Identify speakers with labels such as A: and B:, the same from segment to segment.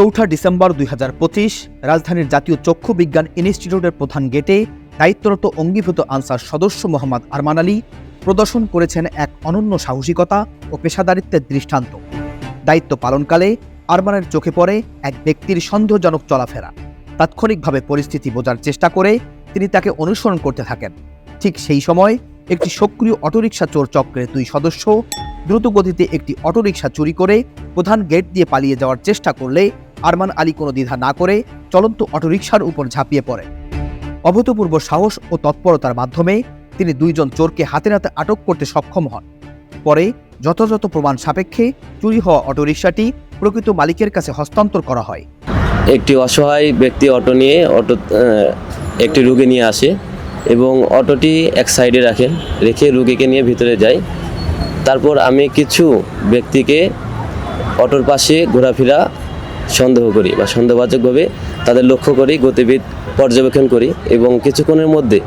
A: চৌঠা ডিসেম্বর দুই হাজার পঁচিশ, রাজধানীর জাতীয় চক্ষু বিজ্ঞান ইনস্টিটিউটের প্রধান গেটে দায়িত্বরত অঙ্গীভূত আনসার সদস্য মোহাম্মদ আরমান আলী প্রদর্শন করেছেন এক অনন্য সাহসিকতা ও পেশাদারিত্বের দৃষ্টান্ত। দায়িত্ব পালনকালে আরমানের চোখে পড়ে এক ব্যক্তির সন্দেহজনক চলাফেরা। তাৎক্ষণিকভাবে পরিস্থিতি বোঝার চেষ্টা করে তিনি তাকে অনুসরণ করতে থাকেন। ঠিক সেই সময় একটি সক্রিয় অটোরিকশা চোর চক্রের দুই সদস্য দ্রুতগতিতে একটি অটোরিকশা চুরি করে প্রধান গেট দিয়ে পালিয়ে যাওয়ার চেষ্টা করলে আরমান আলী কোনো দ্বিধা না করে চলন্ত অটোরিকশার উপর ঝাঁপিয়ে পড়ে। অভূতপূর্ব সাহস ও তৎপরতার মাধ্যমে তিনি দুইজন চোরকে হাতে নাতে আটক করতে সক্ষম হন। পরে যথাযথ প্রমাণ সাপেক্ষে চুরি হওয়া অটোরিকশাটি প্রকৃত মালিকের কাছে হস্তান্তর করা হয়।
B: একটি অসহায় ব্যক্তি অটো নিয়ে অটো একটি রুগী নিয়ে আসে এবং অটোটি এক সাইডে রাখেন রেখে রুগীকে নিয়ে ভিতরে যায়। তারপর আমি কিছু ব্যক্তিকে অটোর পাশে ঘোরাফেরা সন্দেহ করি বা সন্দেহবাচকভাবে তাদের লক্ষ্য করি, গতিবিধ পর্যবেক্ষণ করি এবং কিছুক্ষণের মধ্যে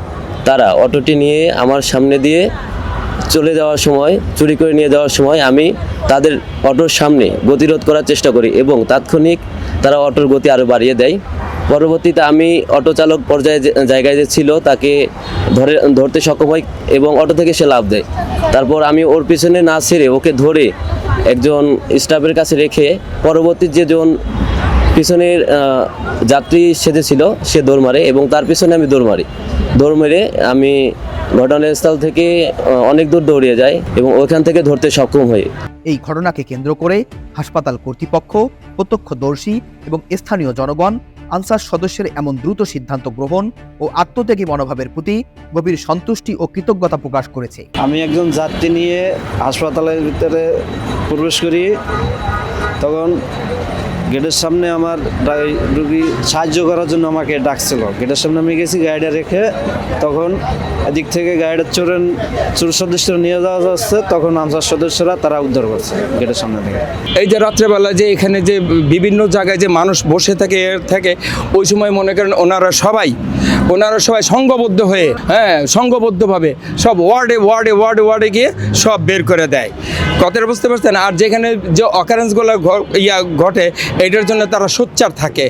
B: তারা অটোটি নিয়ে আমার সামনে দিয়ে চলে যাওয়ার সময়, চুরি করে নিয়ে যাওয়ার সময় আমি তাদের অটোর সামনে গতিরোধ করার চেষ্টা করি এবং তাৎক্ষণিক তারা অটোর গতি আরও বাড়িয়ে দেয়। পরবর্তীতে আমি অটো চালক পর্যায়ে জায়গায় যে ছিল, তাকে ধরে ধরতে সক্ষম হই এবং অটো থেকে সে লাভ দেয়। তারপর আমি ওর পিছনে না ছেড়ে ওকে ধরে একজন স্টাফের কাছে রেখে পরবর্তী যেজন পিছনের যাত্রী সেজেছিল সে দৌড় মারে এবং তার পিছনে আমি দৌড় মারি। দৌড় মেরে আমি ঘটনাস্থল থেকে অনেক দূর দৌড়িয়ে যাই এবং ওখান থেকে ধরতে সক্ষম হই।
A: এই ঘটনাকে কেন্দ্র করে হাসপাতাল কর্তৃপক্ষ, প্রত্যক্ষদর্শী এবং স্থানীয় জনগণ আনসার সদস্যের এমন দ্রুত সিদ্ধান্ত গ্রহণ ও আত্মত্যাগী মনোভাবের প্রতি গভীর সন্তুষ্টি ও কৃতজ্ঞতা প্রকাশ করেছে।
C: আমি একজন যাত্রী নিয়ে হাসপাতালের ভিতরে প্রবেশ করি, তখন গেটের সামনে আমার রুগী সাহায্য করার জন্য আমাকে ডাকছিল। গেটের সামনে আমি গেছি, গাড়িটা রেখে তখন এদিক থেকে গাড়িটা চোরেন চোর সদস্যরা নিয়ে যাওয়া যাচ্ছে, তখন আনসার সদস্যরা তারা উদ্ধার করছে গেটের সামনে থেকে।
D: এই যে রাত্রেবেলা যে এখানে যে বিভিন্ন জায়গায় যে মানুষ বসে থাকে এর থাকে, ওই সময় মনে করেন ওনারা সবাই ওনারা সবাই সংঘবদ্ধ হয়ে হ্যাঁ সংঘবদ্ধভাবে সব ওয়ার্ডে ওয়ার্ডে ওয়ার্ডে ওয়ার্ডে গিয়ে সব বের করে দেয়। কথাটা বুঝতে পারছেন? আর যেখানে যে অকারেন্সগুলো ইয়া ঘটে, এটার জন্য তারা সোচ্চার থাকে।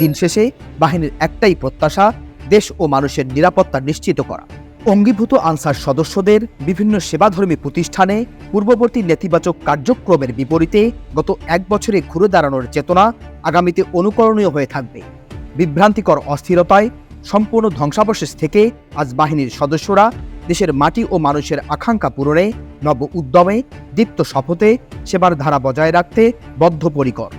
A: দিন শেষে বাহিনীর একটাই প্রত্যাশা, দেশ ও মানুষের নিরাপত্তা নিশ্চিত করা। অঙ্গীভূত আনসার সদস্যদের বিভিন্ন সেবাধর্মী প্রতিষ্ঠানে পূর্ববর্তী নেতিবাচক কার্যক্রমের বিপরীতে গত এক বছরে ঘুরে দাঁড়ানোর চেতনা আগামীতে অনুকরণীয় হয়ে থাকবে। বিভ্রান্তিকর অস্থিরতায় সম্পূর্ণ ধ্বংসাবশেষ থেকে আজ বাহিনীর সদস্যরা দেশের মাটি ও মানুষের আকাঙ্ক্ষা পূরণে, নব উদ্যমে, দীপ্ত শপথে সেবার ধারা বজায় রাখতে বদ্ধপরিকর।